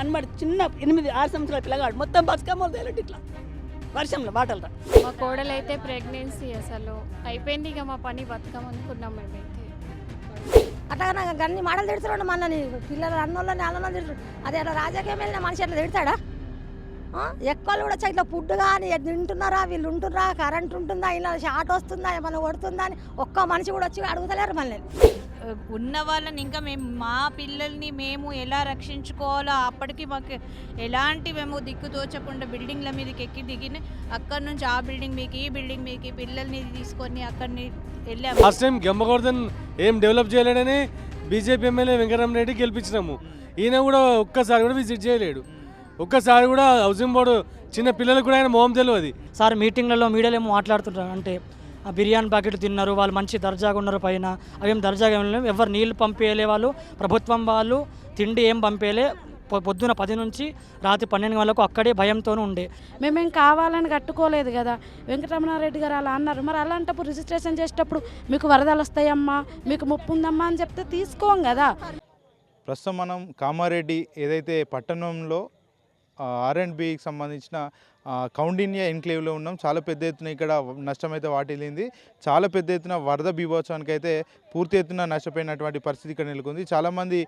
మన్మడు చిన్న ఎనిమిది ఆరు సంవత్సరాల పిల్లగాడు. మొత్తం బతుకమ్మలు తేలటి ఇట్లా. వర్షంలో బాటలు రా మా కోడలైతే ప్రెగ్నెన్సీ అసలు. అయిపోయింది ఇక మా పని బతకమనుకున్నాం మేమైతే. అట్లా నాకు గన్ని మాటలు తిడుతున్నాడు మనని పిల్లలు అన్నోళ్ళని అన్నోళ్ళని తిడుతున్నాడు. అదే అట్లా రాజకీయం వెళ్ళిన మనిషి అట్లా తిడతాడా? ఆ? ఎక్కలు కూడా ఇట్లా ఫుడ్ కానీ తింటున్నారా వీళ్ళు ఉంటున్నారా కరెంట్ ఉంటుందా ఇలా షార్ట్ వస్తుందా ఏమైనా కొడుతుందా అని ఒక్క మనిషి కూడా వచ్చి అడుగుతలేరు మళ్ళీ ఉన్న వాళ్ళని ఇంకా మేము మా పిల్లల్ని మేము ఎలా రక్షించుకోవాలో అప్పటికి మాకు ఎలాంటి మేము దిక్కు తోచకుండా బిల్డింగ్ల మీదకి ఎక్కి దిగిన అక్కడ నుంచి ఆ బిల్డింగ్ మీకు ఈ బిల్డింగ్ మీకు పిల్లల్ని తీసుకొని అక్కడిని వెళ్ళాము. లాస్ట్ టైం గెమ్మగోర్ధన్ ఏం డెవలప్ చేయలేడని బీజేపీ ఎమ్మెల్యే వెంకటరామరెడ్డి గెలిపించినాము. ఈయన కూడా ఒక్కసారి కూడా విజిట్ చేయలేడు. ఒక్కసారి కూడా హౌసింగ్ బోర్డు చిన్న పిల్లలకు కూడా ఆయన మొహం తెలియదు సార్ మీటింగ్లలో మీడియాలో ఏమో మాట్లాడుతుంటారు అంటే ఆ బిర్యానీ ప్యాకెట్ తిన్నారు వాళ్ళు మంచి దర్జాగా ఉన్నారు పైన. అవేం దర్జాగా ఏం లేవు. ఎవరు నీళ్ళు పంపేయలే వాళ్ళు ప్రభుత్వం వాళ్ళు తిండి ఏం పంపేయలే. పొ- పొద్దున పది నుంచి రాత్రి పన్నెండు గంటలకు అక్కడే భయంతోనే ఉండే. మేమేం కావాలని కట్టుకోలేదు కదా. వెంకటరమణారెడ్డి గారు అలా అన్నారు. మరి అలాంటప్పుడు రిజిస్ట్రేషన్ చేసేటప్పుడు మీకు వరదలు వస్తాయమ్మా మీకు ముప్పు ఉందమ్మా అని చెప్తే తీసుకోం కదా. ప్రస్తుతం మనం కామారెడ్డి ఏదైతే పట్టణంలో ఆర్ అండ్ బికి సంబంధించిన కౌండిన్య ఎన్క్లేవ్లో ఉన్నాం. చాలా పెద్ద ఎత్తున ఇక్కడ నష్టం అయితే వాటిల్లింది. చాలా పెద్ద ఎత్తున వరద బీభోత్సవానికి అయితే పూర్తి ఎత్తున నష్టపోయినటువంటి పరిస్థితి ఇక్కడ నెలకొంది. చాలామంది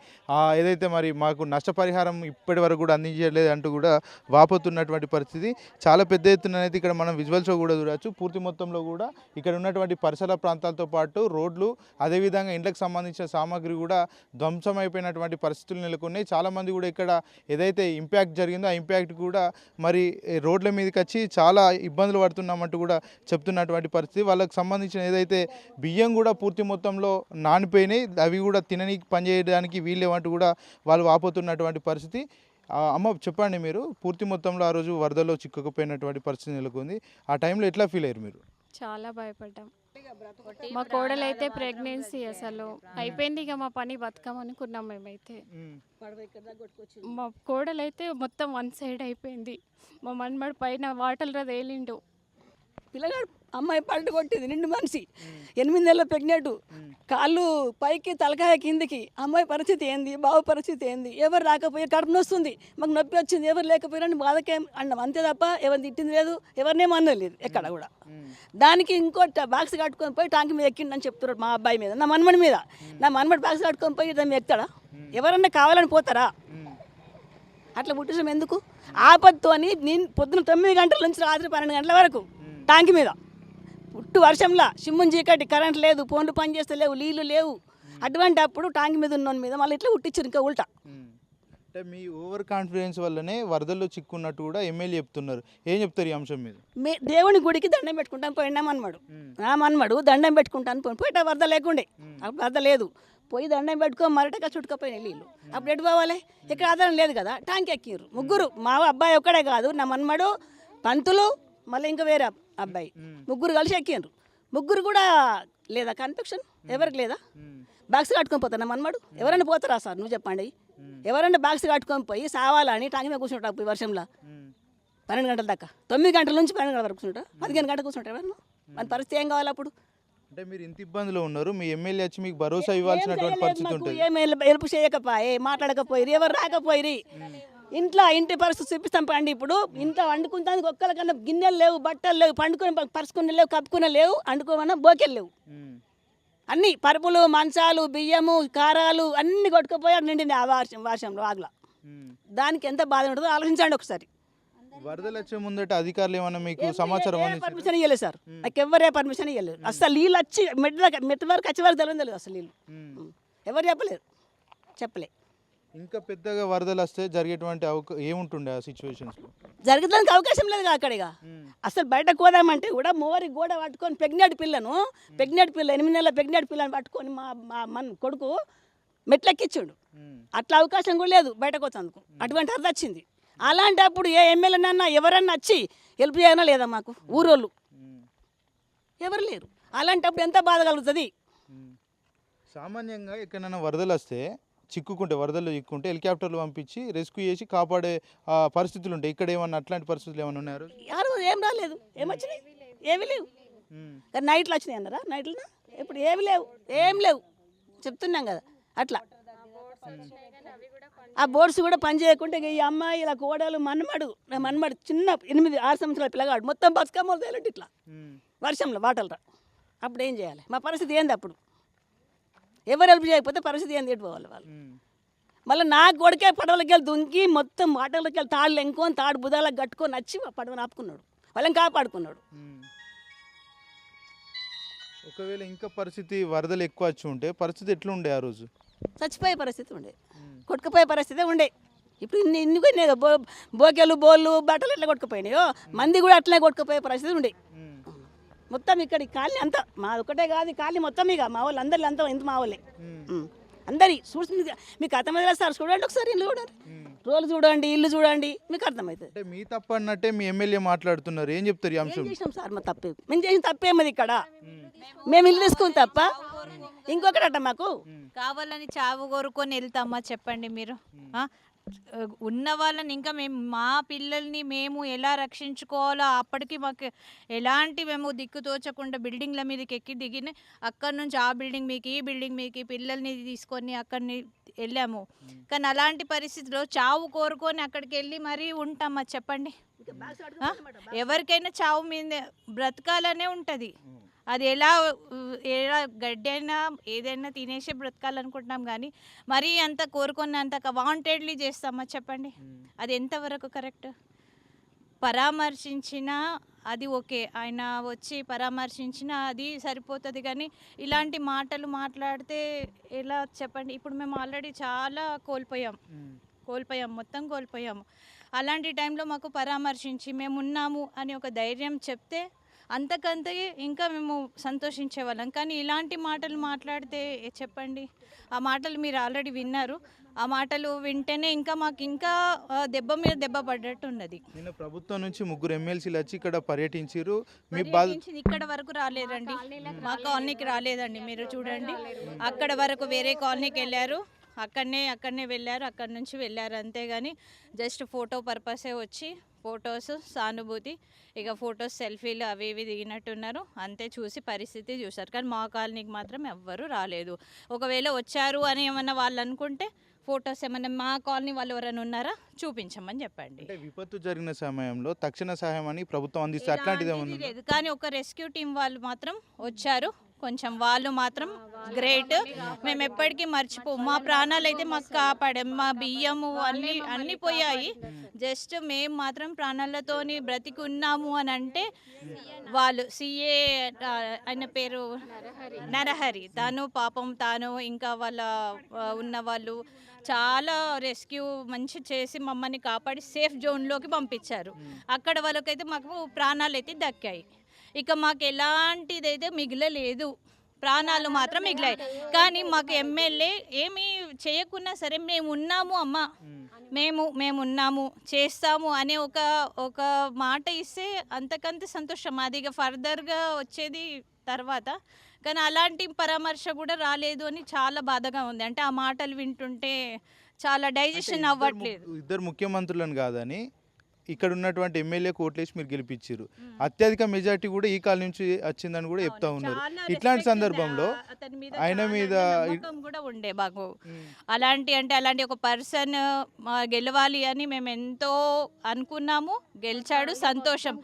ఏదైతే మరి మాకు నష్టపరిహారం ఇప్పటి వరకు కూడా అందించలేదు అంటూ కూడా వాపోతున్నటువంటి పరిస్థితి. చాలా పెద్ద ఎత్తున అయితే ఇక్కడ మనం విజువల్స్లో కూడా చూడవచ్చు పూర్తి మొత్తంలో కూడా ఇక్కడ ఉన్నటువంటి పరిసర ప్రాంతాలతో పాటు రోడ్లు అదేవిధంగా ఇండ్లకు సంబంధించిన సామాగ్రి కూడా ధ్వంసమైపోయినటువంటి పరిస్థితులు నెలకొన్నాయి. చాలామంది కూడా ఇక్కడ ఏదైతే ఇంపాక్ట్ జరిగిందో ఆ ఇంపాక్ట్ కూడా మరి రోడ్ల మీదకి వచ్చి చాలా ఇబ్బందులు పడుతున్నామంటూ కూడా చెప్తున్నటువంటి పరిస్థితి. వాళ్ళకి సంబంధించిన ఏదైతే బియ్యం కూడా పూర్తి మొత్తంలో నానిపోయినాయి. అవి కూడా తిననీకి పనిచేయడానికి వీళ్ళేమంటూ కూడా వాళ్ళు వాపోతున్నటువంటి పరిస్థితి. అమ్మ చెప్పండి మీరు పూర్తి మొత్తంలో ఆ రోజు వరదలో చిక్కుకుపోయినటువంటి పరిస్థితి నెలకొంది. ఆ టైంలో ఎట్లా ఫీల్ అయ్యారు మీరు? చాలా భయపడ్డాం. మా కోడలైతే ప్రెగ్నెన్సీ అసలు. అయిపోయింది ఇక మా పని బతకమనుకున్నాం మేమైతే. మా కోడలైతే మొత్తం వన్ సైడ్ అయిపోయింది. మా మన్మడు పైన వాటర్లో తేలిండు. పిల్లగాడు అమ్మాయి పల్టు కొట్టింది నిండు మనిషి. ఎనిమిది నెలల ప్రెగ్నెంట్. కాళ్ళు పైకి తలకాయ కిందికి. అమ్మాయి పరిస్థితి ఏంది? బావ పరిస్థితి ఏంది? ఎవరు రాకపోయి కడుపు నొస్తుంది. మాకు నొప్పి వచ్చింది ఎవరు లేకపోయినా బాధకేం అన్నాం. అంతే తప్ప ఎవరిని తిట్టింది లేదు ఎవరినేం అనలేదు ఎక్కడ కూడా. దానికి ఇంకో బాక్స్ కట్టుకొని పోయి టాంక్ మీద ఎక్కిండని చెప్తున్నారు మా అబ్బాయి మీద. నా మన్మడి మీద. నా మన్మడి బాక్స్ కట్టుకొని పోయి దాన్ని ఎక్కుతాడా ఎవరన్నా కావాలని పోతారా? అట్లా పుట్టించడం ఎందుకు? ఆపత్తుని నేను పొద్దున తొమ్మిది గంటల నుంచి రాత్రి పన్నెండు గంటల వరకు టాంకి మీద. పుట్టు వర్షంలా సిమ్మున్ చీకటి కరెంట్ లేదు ఫోన్లు పని చేస్తే లేవు అటువంటి అప్పుడు టాంకి మీద ఉన్న మీద మళ్ళీ ఇట్లా పుట్టించారు ఇంకా ఉల్టా. అంటే మీ ఓవర్ కాన్ఫిడెన్స్ వల్లనే వరదల్లో చిక్కున్నట్టు కూడా ఎమ్మెల్యే చెప్తున్నారు. ఏం చెప్తారు ఈ అంశం మీద? మే దేవుని గుడికి దండం పెట్టుకుంటాను పోయినా మన్మడు నా మన్మడు దండం పెట్టుకుంటాను పోయి పోయిట వరద లేకుండే. అప్పుడు వరద లేదు. పోయి దండం పెట్టుకో మరటగా చుట్టుకపోయిన నీళ్ళు అప్పుడు ఎటు పోవాలి? ఇక్కడ ఆధారం లేదు కదా ట్యాంక్ ఎక్కిర్రు. ముగ్గురు మా అబ్బాయి ఒక్కడే కాదు నా మన్మడు పంతులు మళ్ళీ ఇంకా వేరే అబ్బాయి. ముగ్గురు కలిసి ఎక్కిండ్రు. ముగ్గురు కూడా లేదా కన్ఫెక్షన్ ఎవరికి లేదా? బాక్స్ కట్టుకొని పోతాను మన్మడు? ఎవరైనా పోతారా సార్? నువ్వు చెప్పండి. ఎవరైనా బాక్స్ కట్టుకొని పోయి సావాలని టాంక్ మీద కూర్చుంటా పోయి వర్షంలో? పన్నెండు గంటల దాకా. తొమ్మిది గంటల నుంచి పన్నెండు గంటల వరకు కూర్చుంటా పదిహేను గంటలకు కూర్చుంటా ఎవరు మన పరిస్థితి ఏం కావాలి అప్పుడు? అంటే మీరు ఇంత ఇబ్బందిలో ఉన్నారు. మీ ఎమ్మెల్యే వచ్చి మీకు భరోసా ఇవ్వాల్సినటువంటి పరిస్థితి ఉంటుంది. ఏం హెల్ప్ చేయకపోయే మాట్లాడకపోయి ఎవరు రాకపోయి ఇంట్లో ఇంటి పరిస్థితి చూపిస్తాం పండి ఇప్పుడు. ఇంట్లో వండుకుంటానికి ఒక్కరికన్నా గిన్నెలు లేవు బట్టలు లేవు పండుకొని పరుచుకునే లేవు కప్పుకునే లేవు వండుకోమన్నా బోకెలు లేవు. అన్ని పరుపులు మంచాలు బియ్యము కారాలు అన్ని కొట్టుకుపోయి నిండింది ఆ వర్షం వర్షంలో ఆగల. దానికి ఎంత బాధ ఉంటుందో ఆలోచించండి ఒకసారి. వరదలు వచ్చే ముందట అధికారులు ఏమన్నా మీకు సమాచారం? పర్మిషన్ ఇవ్వలేదు సార్. నాకు ఎవరే పర్మిషన్ ఇవ్వలేదు అసలు నీళ్ళు వచ్చి మెట్ల మెట్ల వరకు వచ్చే వరకు తెలియదు అసలు నీళ్ళు. ఎవరు చెప్పలేరు చెప్పలే. ఇంకా పెద్దగా వరదలు వస్తే జరిగేటువంటి అవకా ఏముంటుండే ఆ సిచ్యువేషన్స్లో జరగడానికి అవకాశం లేదు అక్కడిగా? అసలు బయట కోదామంటే కూడా మోరి గోడ పట్టుకొని ప్రెగ్నెంట్ పిల్లను ప్రెగ్నెంట్ పిల్ల ఎనిమిది నెలల ప్రెగ్నెంట్ పిల్లని పట్టుకొని మా మా మన కొడుకు మెట్లెక్కిచ్చాడు అట్లా అవకాశం కూడా లేదు బయటకు వచ్చేందుకు. అటువంటి అర్థం వచ్చింది. అలాంటప్పుడు ఏ ఎమ్మెల్యేనన్నా ఎవరన్నా వచ్చి హెల్ప్ చేయనా లేదా మాకు? ఊరోళ్ళు. ఎవరు లేరు. అలాంటప్పుడు ఎంత బాధ కలుగుతుంది? సామాన్యంగా ఎక్కడైనా వరదలు వస్తే చిక్కుకుంటే వరదలు చిక్కుంటే హెలికాప్టర్లు పంపించి రెస్క్యూ చేసి కాపాడే ఆ, పరిస్థితులు ఉంటాయి ఇక్కడ ఏమన్నా అట్లాంటి పరిస్థితులు ఏమైనా యారు ఏం రాలేదు. ఏమొచ్చినాయి ఏమి లేవు. నైట్లు వచ్చినాయి అన్నారా? నైట్లు ఇప్పుడు ఏమి లేవు. ఏం లేవు. చెప్తున్నాం కదా. అట్లా. ఆ బోర్డ్స్ కూడా పని చేయకుంటే ఇక ఈ అమ్మాయి ఇలా కోడలు మన్మడు మన్మడు చిన్న ఎనిమిది ఆరు సంవత్సరాల పిల్లగాడు. మొత్తం బతుకమ్మలు తేలండి ఇట్లా. వర్షంలో వాటలు రా అప్పుడు ఏం చేయాలి? మా పరిస్థితి ఏంది అప్పుడు? ఎవరు హెల్ప్ చేయకపోతే పరిస్థితి ఏంది? ఎటు పోవాలి వాళ్ళు? మళ్ళీ నా కొడుకే పడవలకి వెళ్ళి దుంకి మొత్తం వాటర్లకి వెళ్ళి తాళ్ళు ఎంకొని తాడు బుధాలకు కట్టుకొని వచ్చి పడవని ఆపుకున్నాడు. వాళ్ళని కాపాడుకున్నాడు. ఒకవేళ ఇంకా పరిస్థితి వరదలు ఎక్కువ వచ్చి ఉంటే పరిస్థితి ఎట్లుండే ఆ రోజు? చచ్చిపోయే పరిస్థితి ఉండే. కొట్టుకుపోయే పరిస్థితి ఉండే. ఇప్పుడు ఇన్ని ఇన్ని బో బోకెలు బోళ్ళు బట్టలు ఎట్లా కొట్టుకుపోయినాయో? మంది కూడా అట్లనే కొట్టుకుపోయే పరిస్థితి ఉండే. మొత్తం ఇక్కడ కాలనీ అంతా మా ఒకటే కాదు కాలనీ మొత్తం ఇక మా వాళ్ళు అందరి అంతా ఇంత మా వాళ్ళే. అందరి చూసి మీకు- అర్థమైతే సార్ చూడండి ఒకసారి ఇల్లు చూడండి రోజు చూడండి ఇల్లు చూడండి మీకు అర్థమవుతుంది అంటే మీ తప్పు అన్నట్టే మీ ఎమ్మెల్యే మాట్లాడుతున్నారు. ఏం చెప్తారు ఈ ఏం అంశం? చేసినాం సార్ మా తప్పే. మేము చేసిన తప్పేమది ఇక్కడ. మేము ఇల్లు తీసుకుని తప్ప ఇంకొకటట మాకు. కావాలని చావు కోరుకొని వెళ్తామా చెప్పండి మీరు? ఆ? ఉన్న వాళ్ళని ఇంకా మేము మా పిల్లల్ని మేము ఎలా రక్షించుకోవాలో అప్పటికి మాకు ఎలాంటి మేము దిక్కు తోచకుండా బిల్డింగ్ల మీదకి ఎక్కి దిగిన అక్కడ నుంచి ఆ బిల్డింగ్ మీకు ఈ బిల్డింగ్ మీకు పిల్లల్ని తీసుకొని అక్కడిని వెళ్ళాము. కానీ అలాంటి పరిస్థితిలో చావు కోరుకొని అక్కడికి వెళ్ళి మరీ ఉంటామా చెప్పండి? ఎవరికైనా చావు మీద బ్రతకాలనే ఉంటుంది. అది ఎలా ఎలా గడ్డి అయినా ఏదైనా తినేసి బ్రతకాలనుకుంటున్నాం కానీ మరీ అంత కోరుకున్నంత వాంటెడ్లీ చేస్తామా చెప్పండి? అది ఎంతవరకు కరెక్ట్? పరామర్శించిన అది ఓకే. ఆయన వచ్చి పరామర్శించిన అది సరిపోతుంది కానీ ఇలాంటి మాటలు మాట్లాడితే ఎలా చెప్పండి? ఇప్పుడు మేము ఆల్రెడీ చాలా కోల్పోయాం. కోల్పోయాం మొత్తం కోల్పోయాము. అలాంటి టైంలో మాకు పరామర్శించి మేము ఉన్నాము అని ఒక ధైర్యం చెప్తే అంతకంతే ఇంకా మేము సంతోషించేవాళ్ళం. కానీ ఇలాంటి మాటలు మాట్లాడితే చెప్పండి. ఆ మాటలు మీరు ఆల్రెడీ విన్నారు. ఆ మాటలు వింటేనే ఇంకా మాకు ఇంకా దెబ్బ మీద దెబ్బ పడ్డట్టు ఉన్నది నిన్న ప్రభుత్వం నుంచి ముగ్గురు ఎమ్మెల్సీలు వచ్చి ఇక్కడ పర్యటించారు మీ ఇక్కడ వరకు రాలేదండి. మా కాలనీకి రాలేదండి. మీరు చూడండి. అక్కడ వరకు వేరే కాలనీకి వెళ్ళారు. అక్కడనే అక్కడనే వెళ్ళారు. అక్కడ నుంచి వెళ్ళారు అంతేగాని జస్ట్ ఫోటో పర్పసే వచ్చి ఫొటోస్ సానుభూతి ఇక ఫొటోస్ సెల్ఫీలు అవి ఇవి దిగినట్టున్నారు. అంతే చూసి పరిస్థితి చూశారు. కానీ మా కాలనీకి మాత్రం ఎవ్వరూ రాలేదు. ఒకవేళ వచ్చారు అని ఏమన్నా వాళ్ళు అనుకుంటే ఫొటోస్ ఏమన్నా మా కాలనీ వాళ్ళు ఎవరైనా ఉన్నారా చూపించమని చెప్పండి. అంటే విపత్తు జరిగిన సమయంలో తక్షణ సహాయం అని ప్రభుత్వం అందిస్తే అట్లాంటిది లేదు. కానీ ఒక రెస్క్యూ టీం వాళ్ళు మాత్రం వచ్చారు. కొంచెం వాళ్ళు మాత్రం గ్రేట్ మేము ఎప్పటికీ మర్చిపో మా ప్రాణాలు అయితే మాకు కాపాడాం మా బియ్యము అన్ని అన్ని పోయాయి. జస్ట్ మేము మాత్రం ప్రాణాలతోని బ్రతికి ఉన్నాము అని అంటే వాళ్ళు సిఏ ఆయన పేరు నరహరి. తాను పాపం తాను ఇంకా వాళ్ళ ఉన్న వాళ్ళు చాలా రెస్క్యూ మంచి చేసి మమ్మల్ని కాపాడి సేఫ్ జోన్లోకి పంపించారు. అక్కడ వాళ్ళకైతే మాకు ప్రాణాలు అయితే దక్కాయి. ఇక మాకు ఎలాంటిదైతే మిగలలేదు ప్రాణాలు మాత్రం మిగిలాయి. కానీ మాకు ఎమ్మెల్యే ఏమీ చేయకున్నా సరే మేము ఉన్నాము అమ్మ. మేము మేము ఉన్నాము చేస్తాము అనే ఒక ఒక మాట ఇస్తే అంతకంత సంతోషం. అది ఇక ఫర్దర్గా వచ్చేది తర్వాత. కానీ అలాంటి పరామర్శ కూడా రాలేదు అని చాలా బాధగా ఉంది. అంటే ఆ మాటలు వింటుంటే చాలా డైజెషన్ అవ్వట్లేదు. ఇద్దరు ముఖ్యమంత్రులను కాదని ఇక్కడ ఉన్నటువంటి ఎమ్మెల్యే కోట్లేసి మీరు గెలిపించారు. అత్యధిక మెజార్టీ కూడా ఈ కాలం నుంచి వచ్చిందని కూడా చెప్తా ఉన్నారు. ఇట్లాంటి సందర్భంలో ఆయన మీద కూడా ఉండే మాకు. అలాంటి అంటే అలాంటి ఒక పర్సన్ గెలవాలి అని మేము ఎంతో అనుకున్నాము గెలిచాడు సంతోషం.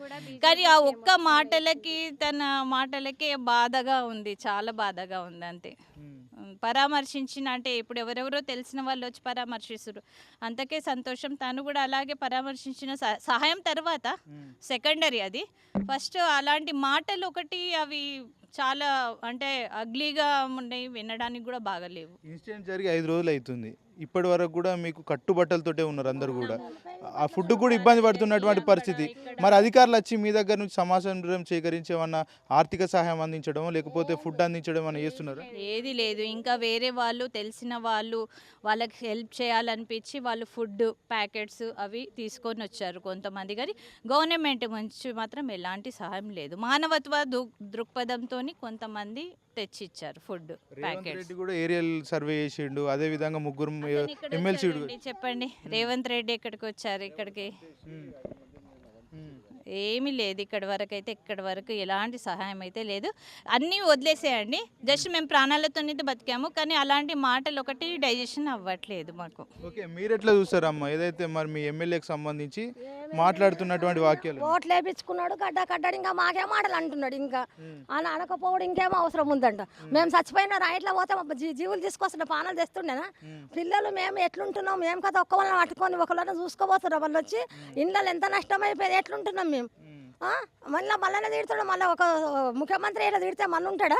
కానీ ఆ ఒక్క మాటలకి తన మాటలకే బాధగా ఉంది చాలా బాధగా ఉంది అంతే. పరామర్శించిన అంటే ఇప్పుడు ఎవరెవరో తెలిసిన వాళ్ళు వచ్చి పరామర్శిస్తారు అంతకే సంతోషం. తను కూడా అలాగే పరామర్శించిన సహాయం తర్వాత సెకండరీ అది. ఫస్ట్ అలాంటి మాటలు ఒకటి అవి చాలా అంటే అగ్లీగా ఉన్నాయి వినడానికి కూడా బాగలేవు ఇన్సిడెంట్ జరిగి ఐదు రోజులు అవుతుంది. ఇప్పటి వరకు కూడా మీకు కట్టుబట్టలతోటే ఉన్నారు అందరు కూడా. ఆ ఫుడ్ కూడా ఇబ్బంది పడుతున్నటువంటి పరిస్థితి. మరి అధికారులు వచ్చి మీ దగ్గర నుంచి సమాచారం సేకరించి ఏమన్నా ఆర్థిక సహాయం అందించడం లేకపోతే ఫుడ్ అందించడం అని చేస్తున్నారు? ఏది లేదు. ఇంకా వేరే వాళ్ళు తెలిసిన వాళ్ళు వాళ్ళకి హెల్ప్ చేయాలనిపించి వాళ్ళు ఫుడ్ ప్యాకెట్స్ అవి తీసుకొని వచ్చారు కొంతమంది. కానీ గవర్నమెంట్ నుంచి మాత్రం ఎలాంటి సహాయం లేదు. మానవత్వ దృక్పథంతో కొంతమంది తెచ్చిచ్చారు ఫుడ్ రేవంత్ ప్యాకెట్స్. రెడ్డి కూడా ఏరియల్ సర్వే చేసిండు. అదే విధంగా ముగ్గురు ఎమ్మెల్సీ చెప్పండి. రేవంత్ రెడ్డి ఎక్కడికి వచ్చారు ఇక్కడికి? ఏమీ లేదు ఇక్కడి వరకు అయితే ఇక్కడి వరకు ఎలాంటి సహాయం అయితే లేదు. అన్నీ వదిలేసేయండి. జస్ట్ మేము ప్రాణాలతోనైతే బతికాము కానీ అలాంటి మాటలు ఒకటి డైజెషన్ అవ్వట్లేదు మాకు. ఓకే మీరు ఎట్లా చూస్తారమ్మా? ఏదైతే మరి మీ ఎమ్మెల్యేకి సంబంధించి మాట్లాడుతున్నటువంటి వాక్యాలు. ఓట్లు వేపించుకున్నాడు గడ్డ కడ్డాడు ఇంకా మాకే మాటలు అంటున్నాడు ఇంకా. అని అనకపోవడం ఇంకేం అవసరం ఉందంట. మేము చచ్చిపోయిన రైట్లో పోతే జీవులు తీసుకొస్తున్న పానాలు తెస్తుండేనా? పిల్లలు మేము ఎట్లుంటున్నాం మేము కదా ఒక్క వాళ్ళని పట్టుకొని ఒకళ్ళని చూసుకోబోతున్నారు వాళ్ళు వచ్చి ఇండ్లలో ఎంత నష్టం అయిపోయింది ఎట్లుంటున్నాం మేము? మళ్ళీ మళ్ళీ తిడుతున్నాడు మళ్ళీ ఒక ముఖ్యమంత్రి ఏదో తిడితే మళ్ళీ ఉంటాడా?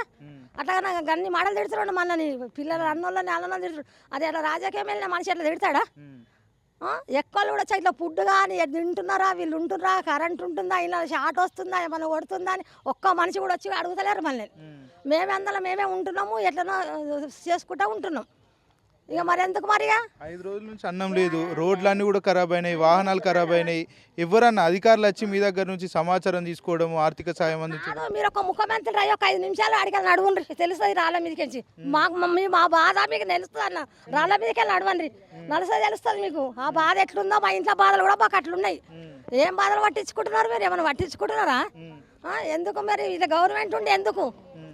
అట్లా గన్ని మాటలు తిడుతున్నాడు మళ్ళీ పిల్లలు అన్నోళ్ళని అన్న తిడుతున్నాడు. అది అట్లా రాజకీయం వెళ్ళిన మనిషి ఎట్లా తిడతాడా? ఎక్కలు కూడా ఇట్లా ఫుడ్ కానీ తింటున్నారా వీళ్ళు ఉంటున్నారా కరెంట్ ఉంటుందా ఇలా షార్ట్ వస్తుందా ఏమైనా కొడుతుందా అని ఒక్క మనిషి కూడా వచ్చి అడుగుతలేరు మళ్ళీ మేమే. అందులో మేమే ఉంటున్నాము ఎట్లనో చేసుకుంటా ఉంటున్నాం. ఇక మరి ఎందుకు మరిగా? ఐదు రోజుల నుంచి అన్నం లేదు. రోడ్లన్నీ కూడా ఖరాబ్ అయినాయి వాహనాలు ఖరాబ్ అయినాయి. ఎవరన్నా అధికారులు వచ్చి మీ దగ్గర నుంచి సమాచారం తీసుకోవడం ఆర్థిక సాయం అందించడం? మీరు ఒక ముఖ్యమంత్రి అయ్యి ఒక ఐదు నిమిషాలు అడిగి నడవండి. తెలుస్తుంది రాళ్ళ మీదకి మాకు మమ్మీ మా బాధ మీకు తెలుస్తుంది అన్న. రాళ్ళ మీదకి వెళ్ళి నడవండి. నడుస్తుంది తెలుస్తుంది మీకు. ఆ బాధ ఎట్లుందో మా ఇంట్లో బాధలు కూడా మాకు అట్లున్నాయి. ఏం బాధలు పట్టించుకుంటున్నారు మీరు? ఏమైనా పట్టించుకుంటున్నారా? ఎందుకు మరి? ఇది గవర్నమెంట్ ఉండి ఎందుకు?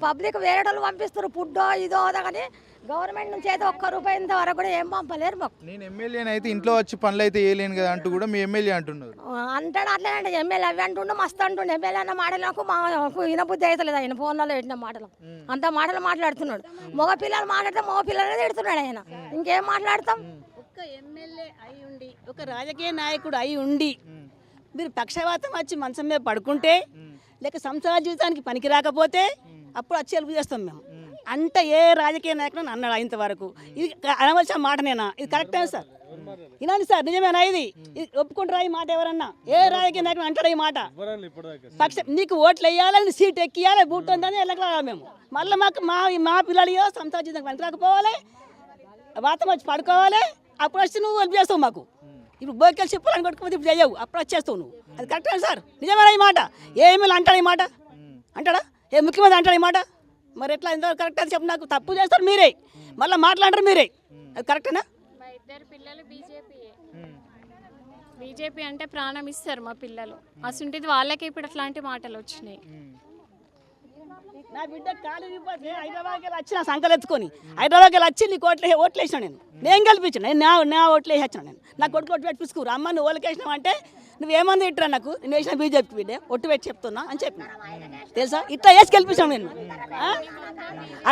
పబ్లిక్ వేరే వాళ్ళు పంపిస్తారు ఫుడ్డో ఇదో అదో కానీ గవర్నమెంట్ నుంచి అయితే ఒక్క రూపాయి ఇంత వరకు కూడా ఏం పంపలేరు మాకు. నేను ఎమ్మెల్యేని అయితే ఇంట్లో వచ్చి పనులు అయితే వేయలేను కదా అంటూ కూడా మీ ఎమ్మెల్యే అంటున్నారు. అంటాడు అట్లేనండి ఎమ్మెల్యే అవి అంటుండే మస్తు అంటుండే. ఎమ్మెల్యే అన్న మాటలకు మాకు వినబుద్ధి అవుతలేదు ఆయన ఫోన్లలో పెట్టిన మాటలు. అంత మాటలు మాట్లాడుతున్నాడు. మగ పిల్లలు మాట్లాడితే మగ పిల్లలే తిడుతున్నాడు ఆయన. ఇంకేం మాట్లాడతాం? ఒక్క ఎమ్మెల్యే అయి ఉండి ఒక రాజకీయ నాయకుడు అయి ఉండి మీరు పక్షవాతం వచ్చి మంచం మీద పడుకుంటే లేక సంసార జీవితానికి పనికి రాకపోతే అప్పుడు వచ్చి హెల్ప్ చేస్తాం మేము. అంత ఏ రాజకీయ నాయకుడు అన్నాడు ఇంతవరకు. ఇది అనవలసిన మాటనేనా ఇది కరెక్టే సార్? వినండి సార్ నిజమేనా ఇది? ఇది ఒప్పుకుంటారా ఈ మాట ఎవరన్నా? ఏ రాజకీయ నాయకుడు అంటాడు ఈ మాట? పక్ష నీకు ఓట్లు వేయాలని సీట్ ఎక్కియాలి బూట్ ఉందని వెళ్ళకరాలి మేము. మళ్ళీ మాకు మా మా పిల్లలు సంసార పనికి రాకపోవాలి వాతం వచ్చి పడుకోవాలి అప్పుడు వచ్చి నువ్వు హెల్ప్ చేస్తావు మాకు. ఇప్పుడు బోకెళ్ళి చెప్పాలని కొట్టుకోపోతే ఇప్పుడు చేయవు అప్పుడు వచ్చేస్తావు నువ్వు. అది కరెక్టే సార్? నిజమేనా ఈ మాట? ఏ ఎమ్మెల్యే అంటాడు ఈ మాట? అంటాడా? ఏ ముఖ్యమంత్రి అంటాడు ఈ మాట? మరి ఎట్లా? ఎంతవరకు కరెక్ట్ అని చెప్పు నాకు. తప్పు చేస్తారు మీరే. మళ్ళీ మాట్లాడరు మీరే. అది కరెక్టేనా ఇద్దరు పిల్లలు బీజేపీయే బీజేపీ అంటే ప్రాణం ఇస్తారు మా పిల్లలు. అసంటిది వాళ్ళకే ఇప్పుడు అట్లాంటి మాటలు వచ్చినాయి. నా బిడ్డ కాలు హైదరాబాద్కి వెళ్ళి వచ్చిన సంకలు ఎత్తుకొని హైదరాబాద్కి వెళ్ళి వచ్చి నీకు ఓట్లు ఓట్లు వేసిన నేను. నేను గెలిపించిన. నేను నా నా ఓట్లు వేసిన నేను. నా కొడుకు ఒట్టు పెట్టి పిసుకురు అమ్మ నువ్వు ఓళ్ళకి వేసినావు అంటే నువ్వేమంది ఇట్రా నాకు? నేను వేసిన బీజేపీ బిడ్డే ఒట్టు పెట్టి చెప్తున్నా అని చెప్పిన. తెలుసా? ఇట్లా వేసి గెలిపించాను నేను?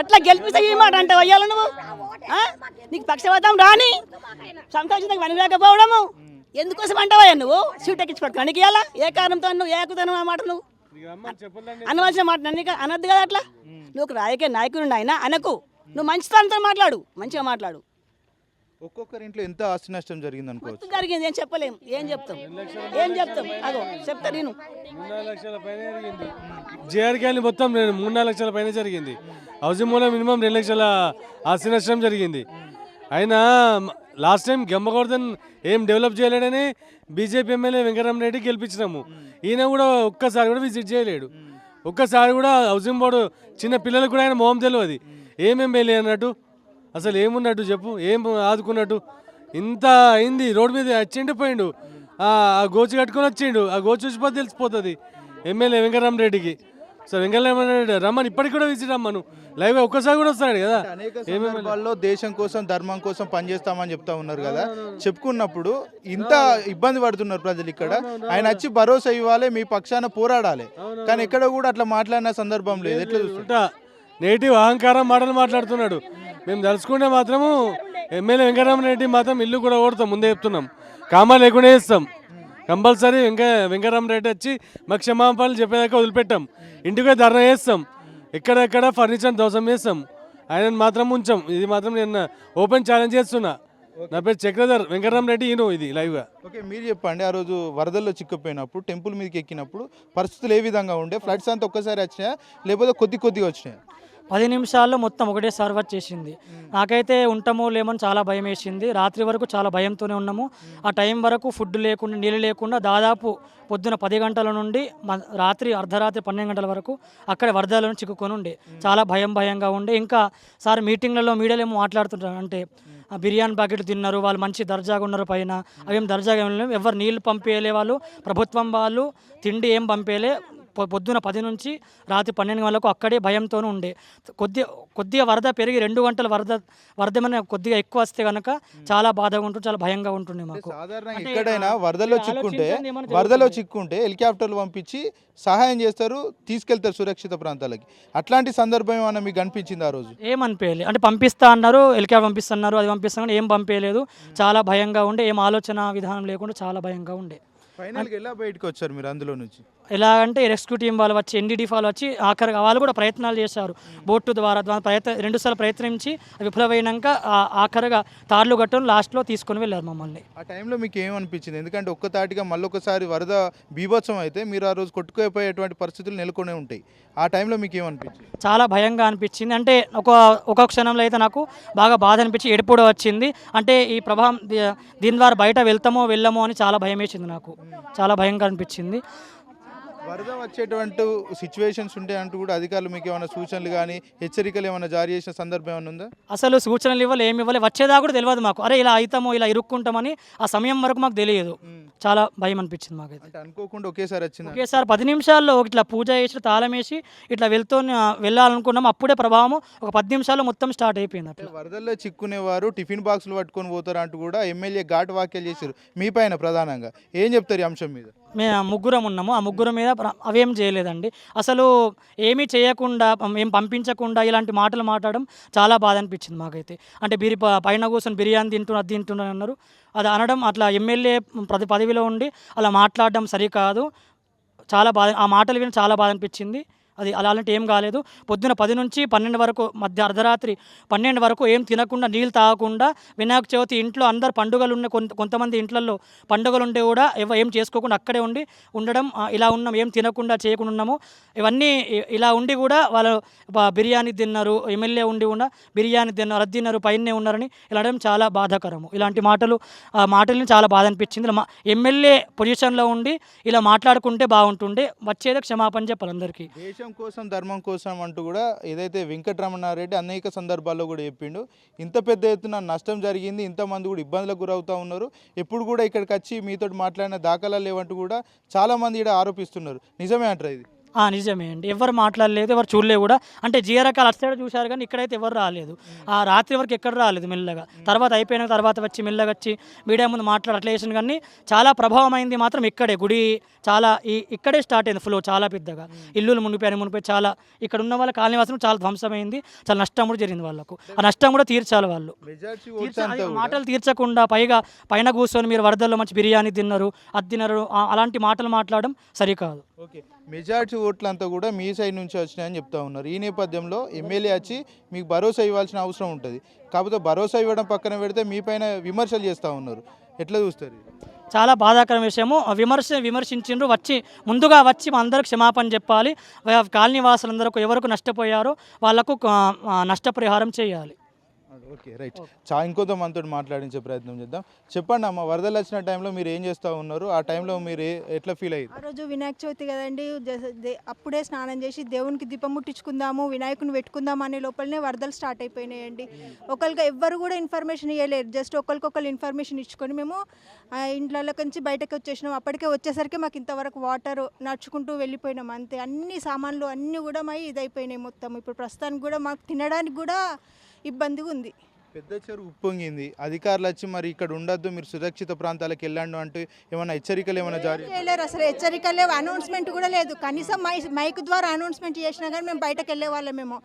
అట్లా గెలిపిస్తే ఈ మాట అంటే అయ్యాలి నువ్వు? నీకు పక్షపాతం రాని సంతోషంగా పని లేకపోవడము ఎందుకోసం అంటావయ్యా నువ్వు? సీట్ ఎక్కించి పట్టుకో. నీకు ఇవ్వాలా ఏ కారణంతో నువ్వు ఏ ఎక్కుతాను ఆ మాట నువ్వు? అనవలసిన మాట నన్ను అనొద్దు కదా అట్లా? నువ్వు ఒక రాజకీయ నాయకుడు ఆయన అనకు. నువ్వు మంచితనంతో మాట్లాడు. మంచిగా మాట్లాడు. ఒక్కొక్కరి ఇంట్లో ఎంత ఆస్తి నష్టం జరిగింది అనుకోవచ్చు మొత్తం జరిగింది ఏం చెప్పలేం ఏం చెప్తాం ఏం చెప్తాం అగో చెప్తా నేను. మూడు నాలుగు లక్షల పైన జరిగింది. జేఆర్కేఎల్ మొత్తం నేను మూడు నాలుగు లక్షల పైన జరిగింది. హౌసింగ్ మూల మినిమం రెండు లక్షల ఆస్తి నష్టం జరిగింది. అయినా లాస్ట్ టైం గెమ్మగోర్ధన్ ఏం డెవలప్ చేయలేడని బీజేపీ ఎమ్మెల్యే వెంకటరామరెడ్డి గెలిపించినాము. ఈయన కూడా ఒక్కసారి కూడా విజిట్ చేయలేడు. ఒక్కసారి కూడా హౌసింగ్ బోర్డు చిన్న పిల్లలకు కూడా ఆయన మొహం తెలియదు. ఏం ఎమ్మెల్యే అన్నట్టు? అసలు ఏమున్నట్టు చెప్పు? ఏం ఆదుకున్నట్టు? ఇంత అయింది. రోడ్డు మీద వచ్చిండు పోయిండు ఆ గోచి కట్టుకొని వచ్చిండు. ఆ గోచి వచ్చిపోతే తెలిసిపోతుంది. ఎమ్మెల్యే వెంకటరామరెడ్డికి సో వెంకటరామరెడ్డి రమ్మని ఇప్పటికి కూడా విజిట్ రమ్మను. లైవ్ ఒక్కసారి కూడా వస్తున్నాడు కదా? సందర్భాల్లో దేశం కోసం ధర్మం కోసం పనిచేస్తామని చెప్తా ఉన్నారు కదా? చెప్పుకున్నప్పుడు ఇంత ఇబ్బంది పడుతున్నారు ప్రజలు ఇక్కడ. ఆయన వచ్చి భరోసా ఇవ్వాలి మీ పక్షాన పోరాడాలి. కానీ ఎక్కడ కూడా అట్లా మాట్లాడిన సందర్భం లేదు. ఎట్లా చూస్తారు ఉల్టా నేటివ్ అహంకారం మాటలు మాట్లాడుతున్నాడు. మేము తలుచుకుంటే మాత్రము ఎమ్మెల్యే వెంకటరామరెడ్డి మాత్రం ఇల్లు కూడా ఓడతాం ముందే చెప్తున్నాం. కామా లేకుండా చేస్తాం. కంపల్సరీ వెంక వెంకటరామరెడ్డి వచ్చి మాకు క్షమాపణలు చెప్పేదాకా వదిలిపెట్టాం. ఇంటికే ధర్నా చేస్తాం. ఎక్కడెక్కడ ఫర్నిచర్ దోషం చేస్తాం. ఆయనను మాత్రం ఉంచాం. ఇది మాత్రం నేను ఓపెన్ ఛాలెంజ్ చేస్తున్నా. నా పేరు చక్రధర్ వెంకటరామరెడ్డి ఈయన ఇది లైవ్గా ఓకే మీరు చెప్పండి. ఆ రోజు వరదల్లో చిక్కుపోయినప్పుడు టెంపుల్ మీదకి ఎక్కినప్పుడు పరిస్థితులు ఏ విధంగా ఉండే? ఫ్లడ్స్ అంతా ఒక్కసారి వచ్చినాయా? లేకపోతే కొద్ది కొద్దిగా వచ్చినాయా? పది నిమిషాల్లో మొత్తం ఒకటే సర్వర్ చేసింది. నాకైతే ఉంటామో లేమో చాలా భయం వేసింది. రాత్రి వరకు చాలా భయంతోనే ఉన్నాము. ఆ టైం వరకు ఫుడ్ లేకుండా నీళ్ళు లేకుండా దాదాపు పొద్దున పది గంటల నుండి మ- రాత్రి అర్ధరాత్రి పన్నెండు గంటల వరకు అక్కడ వరదలను చిక్కుకొని ఉండే. చాలా భయం భయంగా ఉండే. ఇంకా సార్ మీటింగ్లలో మీడియాలో ఏమో మాట్లాడుతుంటారు. అంటే బిర్యానీ ప్యాకెట్ తిన్నారు వాళ్ళు మంచి దర్జాగా ఉన్నారు పైన. అవేం దర్జాగా ఏమి లేవు. ఎవరు నీళ్ళు పంపేయలే వాళ్ళు. ప్రభుత్వం వాళ్ళు తిండి ఏం పంపేయలే. పొద్దున పది నుంచి రాత్రి పన్నెండు గంటలకు అక్కడే భయంతోనే ఉండే. కొద్ది కొద్దిగా వరద పెరిగి రెండు గంటల వరద వరద కొద్దిగా ఎక్కువ వస్తే కనుక చాలా బాధగా ఉంటుంది చాలా భయంగా ఉంటుండే మాకు. ఎక్కడైనా వరదలో చిక్కుంటే వరదలో. చిక్కుంటే హెలికాప్టర్లు పంపించి సహాయం చేస్తారు తీసుకెళ్తారు సురక్షిత ప్రాంతాలకి. అట్లాంటి సందర్భం ఏమైనా మీకు అనిపించింది ఆ రోజు? ఏమనిపించలేదు అంటే పంపిస్తా అన్నారు హెలికాప్టర్ పంపిస్తున్నారు అది పంపిస్తున్నారు ఏం పంపించలేదు. చాలా భయంగా ఉండే ఏం ఆలోచన విధానం లేకుండా చాలా భయంగా ఉండే. ఫైనల్గా ఎలా బయటకు వచ్చారు మీరు అందులో నుంచి? ఎలా అంటే రెస్క్యూ టీం వాళ్ళు వచ్చి ఎన్డీడీ వాళ్ళు వచ్చి ఆఖరి వాళ్ళు కూడా ప్రయత్నాలు చేశారు. బోటు ద్వారా ప్రయత్న రెండుసార్లు ప్రయత్నించి విఫలమైనాక ఆ- ఆఖరిగా తార్లు కట్టడం లాస్ట్లో తీసుకొని వెళ్ళారు మమ్మల్ని. ఆ టైంలో మీకు ఏమనిపించింది ఎందుకంటే ఒక్కతాటిగా మళ్ళొకసారి వరద బీభత్సం అయితే మీరు ఆ రోజు కొట్టుకుపోయేటువంటి పరిస్థితులు నెలకొనే ఉంటాయి. ఆ టైంలో మీకు ఏమనిపించింది చాలా భయంగా అనిపించింది. అంటే ఒక ఒక క్షణంలో అయితే నాకు బాగా బాధ అనిపించి ఏడుపు కూడా వచ్చింది. అంటే ఈ ప్రభావం దీని ద్వారా బయట వెళ్తామో వెళ్ళమో అని చాలా భయం వేసింది నాకు. చాలా భయంగా అనిపించింది. వరద వచ్చేటువంటి సిచ్యువేషన్స్ ఉంటే అంటూ కూడా అధికారులు మీకు ఏమైనా సూచనలు కానీ హెచ్చరికలు ఏమైనా జారీ చేసిన సందర్భం ఏమైనా ఉందా? అసలు సూచనలు ఇవ్వాలి ఏమి ఇవ్వాలి వచ్చేదా కూడా తెలియదు మాకు. అరే ఇలా అవుతామో ఇలా ఇరుక్కుంటామని ఆ సమయం వరకు మాకు తెలియదు. చాలా భయం అనిపించింది అంటే అనుకోకుండా ఒకేసారి వచ్చింది? ఒకేసారి పది నిమిషాల్లో ఇట్లా పూజ చేసి తాళం వేసి ఇట్లా వెళ్తూ వెళ్ళాలనుకున్నాం. అప్పుడే ప్రభావం ఒక పది నిమిషాల్లో మొత్తం స్టార్ట్ అయిపోయింది అట్లా. వరదల్లో చిక్కునేవారు టిఫిన్ బాక్సులు పట్టుకొని పోతారు అంటూ కూడా ఎమ్మెల్యే ఘాటు వ్యాఖ్యలు చేశారు. మీ పైన ప్రధానంగా. ఏం చెప్తారు ఈ అంశం మీద? మేము ముగ్గురం ఉన్నాము. ఆ ముగ్గురం మీద అవేం చేయలేదండి. అసలు ఏమీ చేయకుండా ఏం పంపించకుండా ఇలాంటి మాటలు మాట్లాడడం చాలా బాధ అనిపించింది మాకైతే. అంటే బిరి ప- పైన కూర్చొని బిర్యానీ తింటున్నా అది అన్నారు. అది అనడం అట్లా ఎమ్మెల్యే ప్రతి పదవిలో ఉండి అలా మాట్లాడడం సరికాదు. చాలా బాధ ఆ మాటలు విని చాలా బాధ అనిపించింది. అది అలాంటి ఏం కాలేదు. పొద్దున పది నుంచి పన్నెండు వరకు మధ్య అర్ధరాత్రి పన్నెండు వరకు ఏం తినకుండా నీళ్ళు తాగకుండా వినాయక చవితి ఇంట్లో అందరు పండుగలు ఉన్న కొంత కొంతమంది ఇంట్లలో పండుగలు ఉంటే కూడా ఏం చేసుకోకుండా అక్కడే ఉండి ఉండడం ఇలా ఉన్నాం ఏం తినకుండా చేయకుండా ఉన్నాము. ఇవన్నీ ఇలా ఉండి కూడా వాళ్ళు బిర్యానీ తిన్నారు ఎమ్మెల్యే ఉండి కూడా బిర్యానీ తిన్నారు అది తిన్నారు పైనే ఉన్నారని ఇలా చాలా బాధాకరము. ఇలాంటి మాటలు ఆ మాటల్ని చాలా బాధ అనిపించింది. ఇలా మా ఎమ్మెల్యే పొజిషన్లో ఉండి ఇలా మాట్లాడుకుంటే బాగుంటుండే వచ్చేదే క్షమాపణ చెప్పాలి అందరికీ. దేశం కోసం ధర్మం కోసం అంటూ కూడా ఏదైతే వెంకటరమణారెడ్డి అనేక సందర్భాల్లో కూడా చెప్పిండు. ఇంత పెద్ద ఎత్తున నష్టం జరిగింది ఇంతమంది కూడా ఇబ్బందులకు గురవుతూ ఉన్నారు. ఎప్పుడు కూడా ఇక్కడికి వచ్చి మీతో మాట్లాడిన దాఖలాలు లేవంటూ కూడా చాలామంది ఇక్కడ ఆరోపిస్తున్నారు. నిజమే అంటారు ఇది? నిజమే అండి. ఎవరు మాట్లాడలేదు ఎవరు చూడలేదు కూడా. అంటే జీరకాలు అటు సైడ్ చూశారు కానీ ఇక్కడైతే ఎవరు రాలేదు. ఆ రాత్రి వరకు ఎక్కడ రాలేదు మెల్లగా. తర్వాత అయిపోయిన తర్వాత వచ్చి మెల్లగా వచ్చి మీడియా ముందు మాట్లాడట్లే చేసిన కానీ చాలా ప్రభావం అయింది మాత్రం ఇక్కడే. గుడి చాలా ఈ ఇక్కడే స్టార్ట్ అయింది ఫ్లో చాలా పెద్దగా. ఇల్లులు మునిపోయాయి మునిపోయి చాలా ఇక్కడ ఉన్న వాళ్ళ కాలనీవాసం చాలా ధ్వంసమైంది. చాలా నష్టం కూడా జరిగింది వాళ్ళకు. ఆ నష్టం కూడా తీర్చాలి వాళ్ళు. మాటలు తీర్చకుండా పైగా పైన కూర్చొని మీరు వరదల్లో మంచి బిర్యానీ తిన్నారు అది తిన్నారు అలాంటి మాటలు మాట్లాడడం సరికాదు. ఓకే. మెజార్టీ ఓట్లంతా కూడా మీ సైడ్ నుంచి వచ్చినాయని చెప్తా ఉన్నారు. ఈ నేపథ్యంలో ఎమ్మెల్యే వచ్చి మీకు భరోసా ఇవ్వాల్సిన అవసరం ఉంటుంది. కాకపోతే భరోసా ఇవ్వడం పక్కన పెడితే మీ పైన విమర్శలు చేస్తూ ఉన్నారు. ఎట్లా చూస్తారు? చాలా బాధాకర విషయము. విమర్శ విమర్శించిండ్రు. వచ్చి ముందుగా వచ్చి అందరూ అందరికి క్షమాపణ చెప్పాలి. కాలనీ వాసులందరూ ఎవరికి నష్టపోయారో వాళ్ళకు నష్టపరిహారం చేయాలి. Okay right. చా ఇంకొంత మనతో మాట్లాడించే ప్రయత్నం చేద్దాం. చెప్పండి అమ్మ వరదలు వచ్చిన టైంలో మీరు ఏం చేస్తూ ఉన్నారు? ఆ టైంలో మీరు ఎట్లా ఫీల్ అయ్యారు? ఆ రోజు వినాయక చవితి కదండి అప్పుడే స్నానం చేసి దేవునికి దీపం ముట్టించుకుందాము వినాయకుని పెట్టుకుందాం అనే లోపలనే వరదలు స్టార్ట్ అయిపోయినాయండి. ఒకరికి ఎవ్వరు కూడా ఇన్ఫర్మేషన్ ఇవ్వలేరు జస్ట్ ఒకరికొకరు ఇన్ఫర్మేషన్ ఇచ్చుకొని మేము ఆ ఇంట్లోకి నుంచి బయటకు వచ్చేసినాం. అప్పటికే వచ్చేసరికి మాకు ఇంతవరకు వాటర్ నడుచుకుంటూ వెళ్ళిపోయినాం అంతే. అన్ని సామాన్లు అన్నీ కూడా మై ఇదైపోయినాయి మొత్తం. ఇప్పుడు ప్రస్తుతానికి కూడా మాకు తినడానికి కూడా ఇబ్బందిగా ఉంది. పెద్ద చెరువు ఉప్పొంగింది. అధికారులు వచ్చి మరి ఇక్కడ ఉండొద్దు మీరు సురక్షిత ప్రాంతాలకు వెళ్ళండి అంటూ ఏమైనా హెచ్చరికలు ఏమైనా జారీ చేయలేరు అసలు హెచ్చరిక లేవు అనౌన్స్మెంట్ కూడా లేదు. కనీసం మైక్ ద్వారా అనౌన్స్మెంట్ చేసినా కానీ మేము బయటకు వెళ్ళే వాళ్ళం మేము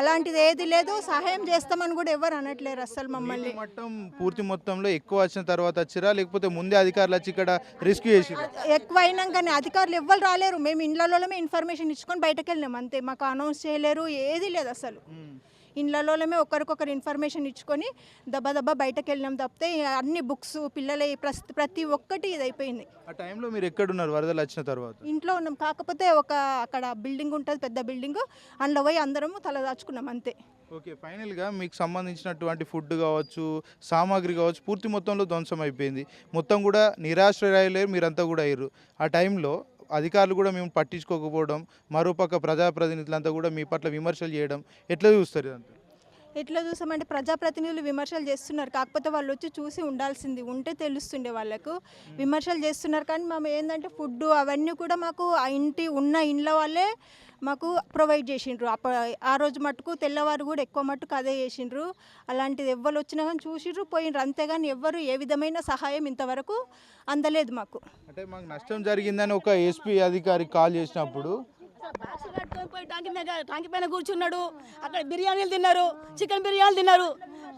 అలాంటిది ఏది లేదు సహాయం చేస్తామని కూడా ఎవరు అనట్లేరు అసలు మమ్మల్ని. మట్టం పూర్తి మొత్తంలో ఎక్కువ వచ్చిన తర్వాత వచ్చిరా? లేకపోతే ముందే అధికారులు వచ్చి ఇక్కడ రెస్క్యూ చేసిరా? ఎక్కువ అయినాకనే అధికారులు ఎవ్వరు రాలేరు. మేము ఇండ్లలోనే ఇన్ఫర్మేషన్ ఇచ్చుకొని బయటకు వెళ్ళినాం అంతే. మాకు అనౌన్స్ చేయలేరు ఏది లేదు అసలు. ఇండ్లలోనే ఒకరికొకరు ఇన్ఫర్మేషన్ ఇచ్చుకొని దెబ్బ దెబ్బ బయటకు వెళ్ళినాం తప్పితే అన్ని బుక్స్ పిల్లల ప్రతి ఒక్కటి ఇది అయిపోయింది ఆ టైంలో మీరు ఎక్కడున్నారు? వరదలు వచ్చిన తర్వాత? ఇంట్లో ఉన్నాం. కాకపోతే ఒక అక్కడ బిల్డింగ్ ఉంటుంది పెద్ద బిల్డింగ్. అందులో పోయి అందరము తల దాచుకున్నాం అంతే. ఓకే ఫైనల్గా మీకు సంబంధించినటువంటి ఫుడ్ కావచ్చు సామాగ్రి కావచ్చు పూర్తి మొత్తంలో ధ్వంసం అయిపోయింది. మొత్తం కూడా నిరాశ్రయాలే మీరంతా కూడా అయ్యారు. ఆ టైంలో అధికారులు కూడా మేము పట్టించుకోకపోవడం మరోపక్క ప్రజాప్రతినిధులంతా కూడా మీ పట్ల విమర్శలు చేయడం ఎట్లా చూస్తారు ఇదంతా? ఎట్లా చూసామంటే ప్రజాప్రతినిధులు విమర్శలు చేస్తున్నారు. కాకపోతే వాళ్ళు వచ్చి చూసి ఉండాల్సింది ఉంటే తెలుస్తుండే వాళ్ళకు విమర్శలు చేస్తున్నారు. కానీ మేము ఏంటంటే ఫుడ్ అవన్నీ కూడా మాకు ఆ ఇంటి ఉన్న ఇండ్ల వాళ్ళే మాకు ప్రొవైడ్ చేసిండ్రు. అప్ప ఆ రోజు మట్టుకు తెల్లవారు కూడా ఎక్కువ మట్టుకు అదే చేసిండ్రు. అలాంటిది ఎవ్వరు వచ్చినా కానీ చూసిండ్రు పోయిండ్రు అంతేగాని ఎవ్వరు ఏ విధమైన సహాయం ఇంతవరకు అందలేదు మాకు. అంటే మాకు నష్టం జరిగిందని ఒక ఎస్పీ అధికారి కాల్ చేసినప్పుడు కట్టుకొని పోయి టాంకి మీద టాంకి పైన కూర్చున్నాడు. అక్కడ బిర్యానీలు తిన్నారు చికెన్ బిర్యానీలు తిన్నారు.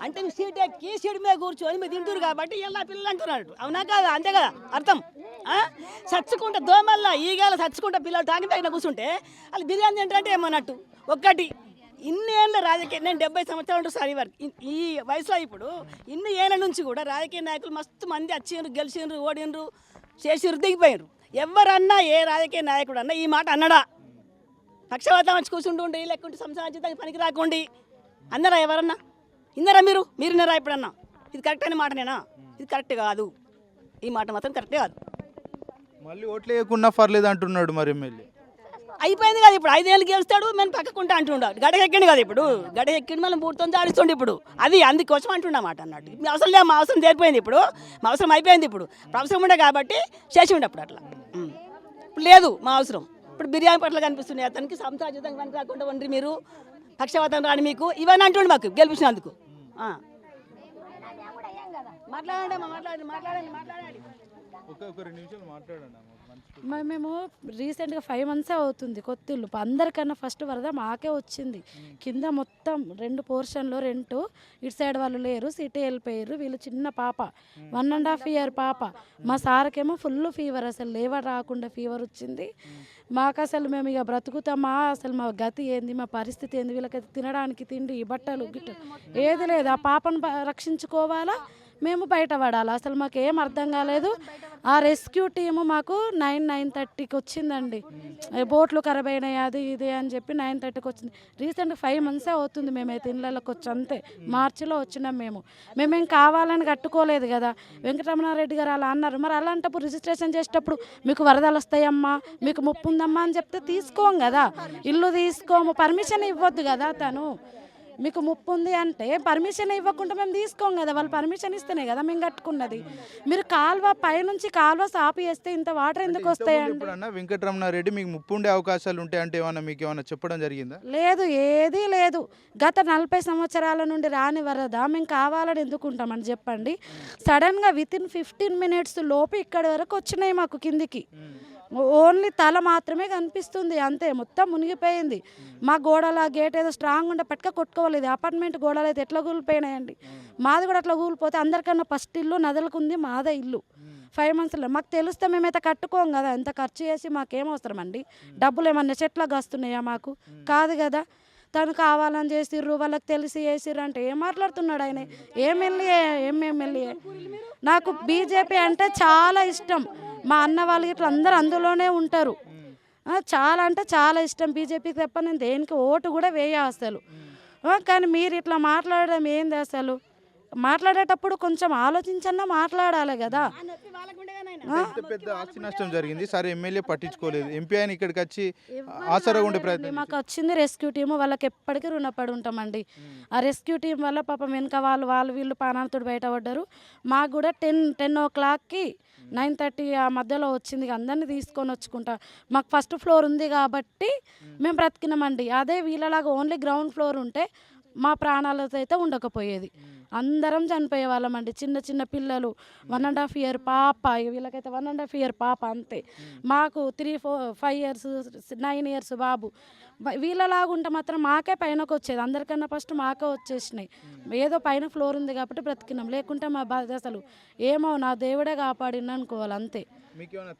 అంటే మీ సీట్ ఎక్కి సీట్ మీద కూర్చొని మీరు తింటారు కాబట్టి ఇలా పిల్లలు అంటున్నాడు. అవునా కాదా? అంతే కదా? అర్థం? చచ్చుకుంటే చచ్చుకుంటా దోమల్లా ఈగాల చచ్చుకుంటా పిల్లలు టాంకి పైన కూర్చుంటే వాళ్ళు బిర్యానీ తింటారంటే ఏమన్నట్టు? ఒక్కటి ఇన్ని ఏళ్ళ రాజకీయ నేను డెబ్బై సంవత్సరాలు ఉంటాను సార్ వరకు. ఈ వయసులో ఇప్పుడు ఇన్ని ఏళ్ళ నుంచి కూడా రాజకీయ నాయకులు మస్తు మంది వచ్చిండ్రు గెలిచిండ్రు ఓడిండ్రు చేసిర్రు దిగిపోయినరు ఎవరన్నా ఏ రాజకీయ నాయకుడు అన్నా ఈ మాట అన్నడా? పక్షవాతం వచ్చి కూర్చుంటుండి లేకుంటే సంసారించడానికి పనికి రాకండి. అన్నారా ఎవరన్నా? ఇన్నారా మీరు? మీరు ఇన్నారా ఎప్పుడన్నా? ఇది కరెక్ట్ అనే మాటనేనా ఇది కరెక్ట్ కాదు. ఈ మాట మాత్రం కరెక్ట్ కాదు. మళ్ళీ ఓట్లు వేయకుండా పర్లేదు అంటున్నాడు మరి ఎమ్మెల్యే. అయిపోయింది కదా ఇప్పుడు. ఐదేళ్ళు గెలుస్తాడు మేము పక్కకుంటా అంటుండా. గడ ఎక్కిండు కదా ఇప్పుడు? గడ ఎక్కిండి మనం పూర్తితో జాడిస్తుండే ఇప్పుడు. అది అందుకోసం అంటున్నమాట అన్నట్టు మీ అవసరం లేదు మా అవసరం తీరిపోయింది ఇప్పుడు. మా అవసరం అయిపోయింది ఇప్పుడు. అవసరం ఉండే కాబట్టి చేసి ఉండే అప్పుడు అట్లా. ఇప్పుడు లేదు మా అవసరం. ఇప్పుడు బిర్యానీ పట్ల కనిపిస్తున్నాయి. అతనికి సంసారితం పనికి రాకుండా ఉండి మీరు. పక్షవాతం రాని మీకు. ఇవన్నీ అంటుండే మాకు గెలిపించినందుకు. మాట్లాడండి మాట్లాడండి మాట్లాడండి మాట్లాడండి. ఒక రెండు నిమిషాలు మాట్లాడండి మరి మేము రీసెంట్గా ఫైవ్ మంత్సే అవుతుంది కొత్త ఇల్లు. అందరికన్నా ఫస్ట్ వరద మాకే వచ్చింది. కింద మొత్తం రెండు పోర్షన్లో రెంట్ ఇటు సైడ్ వాళ్ళు లేరు సిటీ వెళ్ళిపోయారు. వీళ్ళు చిన్న పాప. వన్ అండ్ హాఫ్ ఇయర్ పాప. మా సార్కేమో ఫుల్ ఫీవర్ అసలు. లేవర్ రాకుండా ఫీవర్ వచ్చింది. మాకు అసలు మేము ఇక బ్రతుకుతామా? అసలు మా గతి ఏంది? మా పరిస్థితి ఏంది? వీళ్ళకైతే తినడానికి తిండి బట్టలు గిట్ట. ఏది లేదు. ఆ పాపను రక్షించుకోవాలా? మేము బయటపడాలి అసలు మాకు ఏం అర్థం కాలేదు. ఆ రెస్క్యూ టీము మాకు నైన్ నైన్ థర్టీకి వచ్చిందండి. బోట్లు ఖరాబ్ అయినాయి అది ఇది అని చెప్పి నైన్ థర్టీకి వచ్చింది. రీసెంట్ ఫైవ్ మంత్సే అవుతుంది మేమైతే ఇళ్ళకి వచ్చి అంతే. మార్చిలో వచ్చినాం మేము. మేమేం కావాలని కట్టుకోలేదు కదా. వెంకటరమణారెడ్డి గారు అలా అన్నారు. మరి అలాంటప్పుడు రిజిస్ట్రేషన్ చేసేటప్పుడు మీకు వరదలు వస్తాయమ్మా మీకు ముప్పు ఉందమ్మా అని చెప్తే తీసుకోం కదా. ఇల్లు తీసుకోము. పర్మిషన్ ఇవ్వద్దు కదా తను. మీకు ముప్పు ఉంది అంటే పర్మిషన్ ఇవ్వకుండా మేము తీసుకోం కదా. వాళ్ళు పర్మిషన్ ఇస్తేనే కదా మేము కట్టుకున్నది. మీరు కాల్వ పైనుంచి కాల్వ సాపి వేస్తే ఇంత వాటర్ ఎందుకు వస్తాయండి? వెంకటరమణారెడ్డి మీకు ముప్పు ఉండే అవకాశాలు ఉంటాయి అంటే ఏమన్నా మీకు ఏమన్నా చెప్పడం జరిగిందా? లేదు ఏదీ లేదు. గత నలభై సంవత్సరాల నుండి రాని వరద మేము కావాలని ఎందుకుంటామని చెప్పండి. సడన్గా విత్ ఇన్ ఫిఫ్టీన్ మినిట్స్ లోపు ఇక్కడి వరకు వచ్చినాయి మాకు కిందికి. ఓన్లీ తల మాత్రమే కనిపిస్తుంది అంతే. మొత్తం మునిగిపోయింది. మా గోడల గేట్ ఏదో స్ట్రాంగ్ ఉండే పట్టుక కొట్టుకోలేదు అపార్ట్మెంట్ గోడలు అయితే ఎట్లా కూలిపోయినాయండి? మాది కూడా అట్లా కూలిపోతే అందరికన్నా ఫస్ట్ ఇల్లు నదులకు ఉంది మాదే ఇల్లు. ఫైవ్ మంత్స్లో మాకు తెలిస్తే మేమైతే కట్టుకోం కదా. ఎంత ఖర్చు చేసి మాకేం అవసరం అండి డబ్బులు ఏమన్నా చెట్లకు వస్తున్నాయా మాకు? కాదు కదా. తను కావాలని చేసిర్రు వాళ్ళకి తెలిసి చేసిర్రు అంటే ఏం మాట్లాడుతున్నాడు ఆయన? ఏం ఎమ్మెల్యే ఏం ఎమ్మెల్యే. నాకు బీజేపీ అంటే చాలా ఇష్టం. మా అన్న వాళ్ళు ఇట్లా అందరూ అందులోనే ఉంటారు. చాలా అంటే చాలా ఇష్టం. బీజేపీకి తప్ప నేను దేనికి ఓటు కూడా వేయ అసలు. కానీ మీరు ఇట్లా మాట్లాడడం ఏంది అసలు? మాట్లాడేటప్పుడు కొంచెం ఆలోచించన్నా మాట్లాడాలి కదా? పెద్ద పెద్ద ఆస్తి నష్టం జరిగింది. సరే ఎమ్మెల్యే పట్టించుకోలేదు. ఎంపీ ఆయన ఇక్కడికి వచ్చి ఆసరా ఉండే ప్రయత్నం మాకు వచ్చింది రెస్క్యూ టీము. వాళ్ళకి ఎప్పటికీ రుణపడి ఉంటామండి ఆ రెస్క్యూ టీం వల్ల పాపం వెనక వాళ్ళు వాళ్ళు వీళ్ళు పానాలతో బయటపడ్డారు మాకు కూడా టెన్ టెన్ ఓ క్లాక్కి నైన్ థర్టీ ఆ మధ్యలో వచ్చింది. అందరినీ తీసుకొని వచ్చుకుంటా. మాకు ఫస్ట్ ఫ్లోర్ ఉంది కాబట్టి మేము బ్రతికినామండి. అదే వీళ్ళలాగా ఓన్లీ గ్రౌండ్ ఫ్లోర్ ఉంటే మా ప్రాణాలతో అయితే ఉండకపోయేది. అందరం చనిపోయే వాళ్ళమండి చిన్న చిన్న పిల్లలు వన్ అండ్ హాఫ్ ఇయర్ పాప వీళ్ళకైతే వన్ అండ్ హాఫ్ ఇయర్ పాప అంతే. మాకు three four five years nine years బాబు. బ- వీళ్ళలాగా ఉంటే మాత్రం మాకే పైనకు వచ్చేది అందరికన్నా ఫస్ట్ మాకే వచ్చేసినాయి. ఏదో పైన ఫ్లోర్ ఉంది కాబట్టి బ్రతికినాం. లేకుంటే మా బాధ అసలు ఏమో నా దేవుడే కాపాడిన అనుకోవాలి అంతే.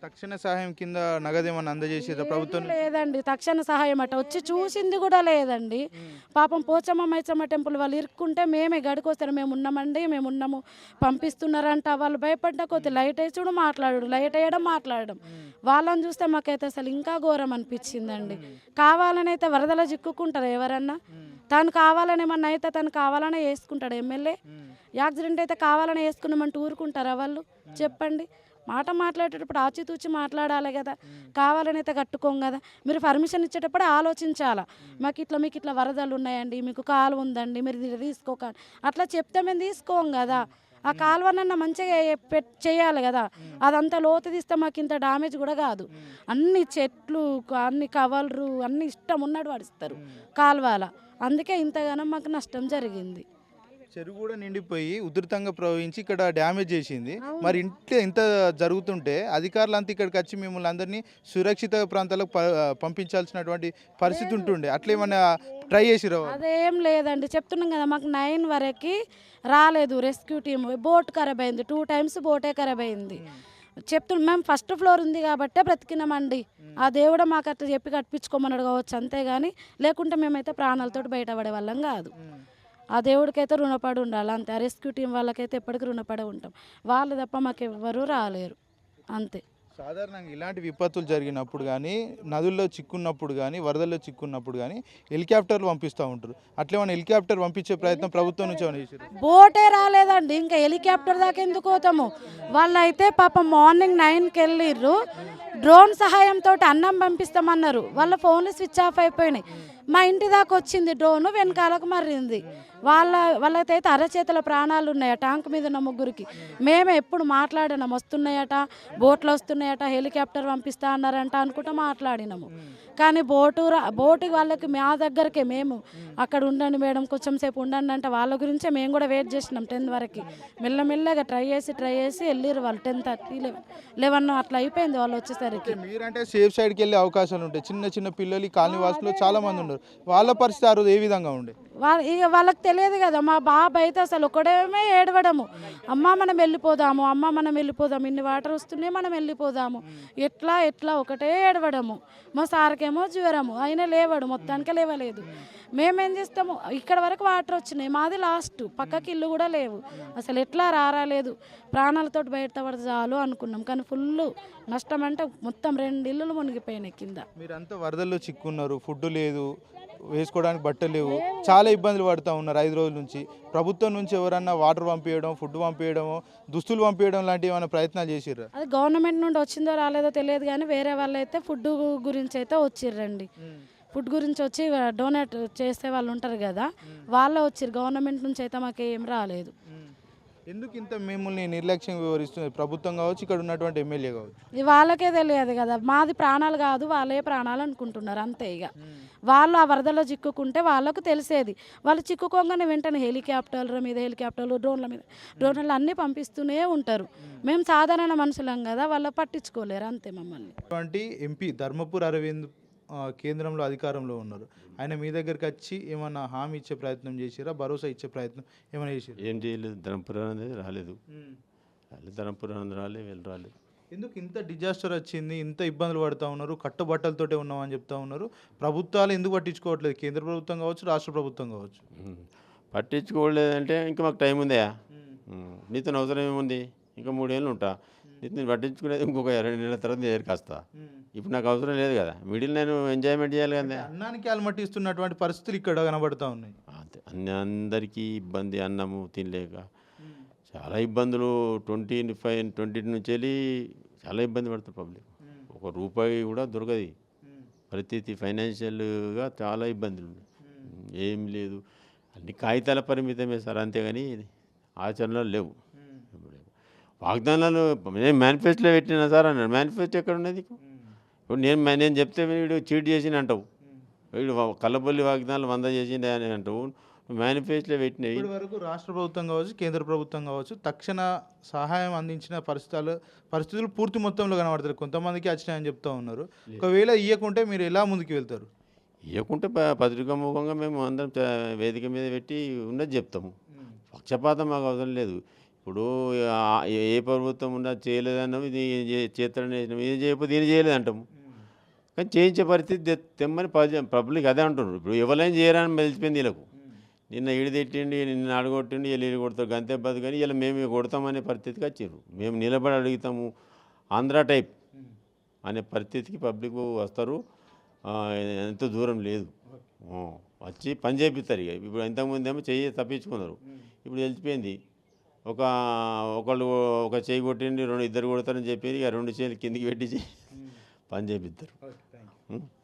తక్షణ సహాయం కింద నగదు ఏమైనా అందజేసేదా ప్రభుత్వం? లేదండి. తక్షణ సహాయం అట. వచ్చి చూసింది కూడా లేదండి. పాపం పోచమ్మ మైచమ్మ టెంపుల్ వాళ్ళు ఇరుక్కుంటే మేమే గడికొస్తారు. మేము ఉన్నామండి మేము ఉన్నాము. పంపిస్తున్నారంట. వాళ్ళు భయపడ్డ కొద్ది లైట్ వేసి కూడా మాట్లాడు లైట్ వేయడం మాట్లాడడం. వాళ్ళని చూస్తే మాకైతే అసలు ఇంకా ఘోరం అనిపించిందండి. కావాలని అయితే వరదల చిక్కుకుంటారు ఎవరన్నా తను కావాలని ఏమన్నా అయితే తను కావాలనే వేసుకుంటాడు ఎమ్మెల్యే. యాక్సిడెంట్ అయితే కావాలని వేసుకున్నామంటే ఊరుకుంటారా వాళ్ళు? చెప్పండి. మాట మాట్లాడేటప్పుడు ఆచితూచి మాట్లాడాలి కదా. కావాలని అయితే కట్టుకోం కదా. మీరు పర్మిషన్ ఇచ్చేటప్పుడు ఆలోచించాలా? మాకు ఇట్లా మీకు ఇట్లా వరదలు ఉన్నాయండి మీకు కాలు ఉందండి మీరు తీసుకోక అట్లా చెప్తే మేము తీసుకోం కదా. ఆ కాలువనన్న మంచిగా చేయాలి కదా. అదంతా లోతు తీస్తే మాకు ఇంత డామేజ్ కూడా కాదు. అన్ని చెట్లు అన్ని కవర్లు అన్ని ఇష్టం ఉన్నట్టు పడిస్తారు కాలువల. అందుకే ఇంతగానో మాకు నష్టం జరిగింది. చెరువు కూడా నిండిపోయి ఉధృతంగా ప్రవహించి ఇక్కడ డ్యామేజ్ చేసింది. మరి ఇంట్లో ఇంత జరుగుతుంటే అధికారులు అంతా ఇక్కడికి వచ్చి మిమ్మల్ని అందరినీ సురక్షిత ప్రాంతాలకు పంపించాల్సినటువంటి పరిస్థితి ఉంటుండే. అట్లా ఏమన్నా ట్రై చేసిరా అదేం లేదండి. చెప్తున్నాం కదా మాకు నైన్ వరకు రాలేదు రెస్క్యూ టీమ్. బోట్ ఖరాబ్ అయింది. టూ టైమ్స్ బోటే ఖరాబ్ అయింది. చెప్తున్నాం మేము ఫస్ట్ ఫ్లోర్ ఉంది కాబట్టే బ్రతికినామండి. ఆ దేవుడు మాకు అట్లా చెప్పి కట్టించుకోమన్నాడు కావచ్చు అంతేగాని లేకుంటే మేమైతే ప్రాణాలతోటి బయటపడే వాళ్ళం కాదు. ఆ దేవుడికైతే రుణపడి ఉండాలి. అంతే. రెస్క్యూ టీం వాళ్ళకైతే ఎప్పటికీ రుణపడి ఉంటాం. వాళ్ళు తప్ప మాకు ఎవ్వరూ రాలేరు. అంతే. సాధారణంగా ఇలాంటి విపత్తులు జరిగినప్పుడు కానీ నదుల్లో చిక్కున్నప్పుడు కానీ వరదల్లో చిక్కున్నప్పుడు కానీ హెలికాప్టర్లు పంపిస్తూ ఉంటారు. అట్లా ఏమైనా హెలికాప్టర్ పంపించే ప్రయత్నం ప్రభుత్వం నుంచి బోటే రాలేదండి. ఇంకా హెలికాప్టర్ దాకా ఎందుకు పోతాము? వాళ్ళైతే పాపం మార్నింగ్ నైన్కి వెళ్ళిర్రు డ్రోన్ సహాయంతో అన్నం పంపిస్తామన్నారు. వాళ్ళ ఫోన్లు స్విచ్ ఆఫ్ అయిపోయినాయి. మా ఇంటి దాకా వచ్చింది డ్రోను వెనకాలకు మర్రింది. వాళ్ళ వాళ్ళకైతే అరచేతుల ప్రాణాలు ఉన్నాయట ఆ ట్యాంక్ మీద ఉన్న ముగ్గురికి. మేము ఎప్పుడు మాట్లాడినాం వస్తున్నాయట బోట్లు వస్తున్నాయట హెలికాప్టర్ పంపిస్తా అన్నారంట అనుకుంటా మాట్లాడినాము. కానీ బోటు రా బోటు వాళ్ళకి మా దగ్గరకే మేము. అక్కడ ఉండండి మేడం కొంచెం సేపు ఉండండి అంటే వాళ్ళ గురించే మేము కూడా వెయిట్ చేసినాం టెన్ వరకు. మెల్లమెల్లగా ట్రై చేసి ట్రై చేసి వెళ్ళిర్రు వాళ్ళు టెన్ థర్టీ లెవెన్ లెవెన్ అట్లా అయిపోయింది వాళ్ళు వచ్చేసరికి. మీరంటే సేఫ్ సైడ్కి వెళ్ళే అవకాశాలు ఉంటాయి. చిన్న చిన్న పిల్లలు ఈ కాలనీ వాసులు చాలా మంది ఉన్నారు. వాళ్ళ పరిస్థితి ఆ రోజు ఏ విధంగా ఉండే? వాళ్ళ ఇక వాళ్ళకి తెలియదు కదా మా బాబు అయితే అసలు ఒకడేమే ఏడవడము. అమ్మ మనం వెళ్ళిపోదాము అమ్మ మనం వెళ్ళిపోదాము ఇన్ని వాటర్ వస్తున్నాయి మనం వెళ్ళిపోదాము. ఎట్లా ఎట్లా ఒకటే ఏడవడము. మా నాకేమో జ్వరము. ఆయన లేవాడు మొత్తానికి లేవలేదు. మేమేం చేస్తాము? ఇక్కడ వరకు వాటర్ వచ్చినాయి. మాది లాస్ట్. పక్కకి ఇల్లు కూడా లేవు. అసలు ఎట్లా రారాలేదు ప్రాణాలతో బయటపడ చాలు అనుకున్నాం. కానీ ఫుల్ నష్టం అంటే మొత్తం రెండు ఇల్లులు మునిగిపోయినాయి కింద. మీరంతా వరదల్లో చిక్కున్నారు. ఫుడ్ లేదు. వేసుకోవడానికి బట్టలు లేవు. చాలా ఇబ్బందులు పడుతూ ఉన్నారు ఐదు రోజుల నుంచి. ప్రభుత్వం నుంచి ఎవరన్నా వాటర్ పంపించడం ఫుడ్ పంపించడం దుస్తులు పంపించడం లాంటివి ఏమైనా ప్రయత్నాలు చేసిర్రా? అది గవర్నమెంట్ నుండి వచ్చిందో రాలేదో తెలియదు కానీ వేరే వాళ్ళు అయితే ఫుడ్ గురించి అయితే వచ్చిర్రండి. ఫుడ్ గురించి వచ్చి డొనేట్ చేసే వాళ్ళు ఉంటారు కదా వాళ్ళే వచ్చిర్రు గవర్నమెంట్ నుంచి అయితే మాకు ఏం రాలేదు. ఎందుకు ఇంత మిమ్మల్ని నిర్లక్ష్యం వివరిస్తుంది ప్రభుత్వం కావచ్చు ఇక్కడ ఉన్నటువంటి ఎమ్మెల్యే కావచ్చు. ఇది వాళ్ళకే తెలియదు కదా. మాది ప్రాణాలు కాదు వాళ్ళే ప్రాణాలు అనుకుంటున్నారు అంతే ఇక. వాళ్ళు ఆ వరదలో చిక్కుకుంటే వాళ్ళకు తెలిసేది. వాళ్ళు చిక్కుకోగానే వెంటనే హెలికాప్టర్ల మీద హెలికాప్టర్లు డ్రోన్ల మీద డ్రోన్లు అన్నీ పంపిస్తూనే ఉంటారు. మేము. సాధారణ మనుషులం కదా వాళ్ళు పట్టించుకోలేరు అంతే మమ్మల్ని. ఎంపీ ధర్మపురి అరవింద్ కేంద్రంలో అధికారంలో ఉన్నారు. ఆయన మీ దగ్గరికి వచ్చి ఏమన్నా హామీ ఇచ్చే ప్రయత్నం చేసిరా? భరోసా ఇచ్చే ప్రయత్నం ఏమైనా చేసిరా? ఏం చేయలేదు. ధర్మపురం అనేది రాలేదు. రాలేదు. ధర్మపురం అనేది రాలేదు. వీళ్ళు రాలేదు. ఎందుకు ఇంత డిజాస్టర్ వచ్చింది? ఇంత ఇబ్బందులు పడుతూ ఉన్నారు. కట్టుబట్టలతోటే ఉన్నామని చెప్తా ఉన్నారు. ప్రభుత్వాలు ఎందుకు పట్టించుకోవట్లేదు? కేంద్ర ప్రభుత్వం కావచ్చు రాష్ట్ర ప్రభుత్వం కావచ్చు. పట్టించుకోలేదంటే ఇంకా మాకు టైం ఉందా. నీతో అవసరం ఏముంది? ఇంకా మూడేళ్ళు ఉంటా. నీతో నేను పట్టించుకునేది ఇంకొక రెండు నెలల తర్వాత నేను వస్తా. ఇప్పుడు నాకు అవసరం లేదు కదా. మిడిల్ నేను ఎంజాయ్మెంట్ చేయాలి కదా. అన్నానికి అలమటిస్తున్నటువంటి పరిస్థితులు ఇక్కడ కనబడతా ఉన్నాయి. అంతే. అన్ని అందరికీ ఇబ్బంది అన్నము తినలేక. చాలా ఇబ్బందులు ట్వంటీ ఫైవ్ ట్వంటీ నుంచి వెళ్ళి చాలా ఇబ్బంది పడుతుంది పబ్లిక్. ఒక రూపాయి కూడా దొరకదు. పరిస్థితి ఫైనాన్షియల్గా చాలా ఇబ్బందులు ఉన్నాయి. ఏం లేదు. అన్ని కాగితాల పరిమితమే సార్ అంతేగాని ఆచరణలో లేవు. వాగ్దానాలు నేను మేనిఫెస్టోలో పెట్టినా సార్ అన్నాడు. మేనిఫెస్టో ఎక్కడ ఉన్నది ఇప్పుడు నేను నేను చెప్తే వీడు చీట్ చేసిన అంటావు. వీడు కల్లబొల్లి వాగ్దానాలు వంద చేసిండే అని అంటావు. మేనిఫెస్టోలో పెట్టినవి ఇప్పటి వరకు రాష్ట్ర ప్రభుత్వం కావచ్చు కేంద్ర ప్రభుత్వం కావచ్చు తక్షణ సహాయం అందించిన పరిస్థితులు పరిస్థితులు పూర్తి మొత్తంలో కనబడతారు కొంతమందికి వచ్చినాయని చెప్తా ఉన్నారు. ఒకవేళ ఇవ్వకుంటే మీరు ఎలా ముందుకు వెళ్తారు? ఇవ్వకుంటే ప- పత్రికా ముఖంగా మేము అందరం వేదిక మీద పెట్టి ఉన్నది చెప్తాము. పక్షపాతం మాకు అవసరం లేదు. ఇప్పుడు ఏ ప్రభుత్వం ఉన్నా చేయలేదన్నాం ఇది చే- చేస్తారని. ఇది చేయకపోతే ఇది చేయలేదంటాము. కానీ చేయించే పరిస్థితి తెమ్మని పబ్లిక్ అదే అంటున్నారు. ఇప్పుడు ఎవరైనా చేయరని తెలిసిపోయింది వీళ్ళకు నిన్న ఈడు తిట్టిండి నిన్న అడగొట్టిండి వీళ్ళు ఈడు కొడతారు గంతే బదు కానీ ఇలా మేము కొడతామనే పరిస్థితికి వచ్చారు మేము నిలబడి అడుగుతాము ఆంధ్ర టైప్ అనే పరిస్థితికి పబ్లిక్ వస్తారు. ఎంత దూరం లేదు. వచ్చి పని చేపిస్తారు ఇక. ఇప్పుడు ఇంతకుముందు ఏమో చెయ్యి తప్పించుకున్నారు. ఇప్పుడు తెలిసిపోయింది. ఒక ఒకళ్ళు ఒక చేయి కొట్టిండి రెండు ఇద్దరు కొడతారని చెప్పి ఇక రెండు చేతులు కిందికి పెట్టి పని చేపిస్తారు Hmm?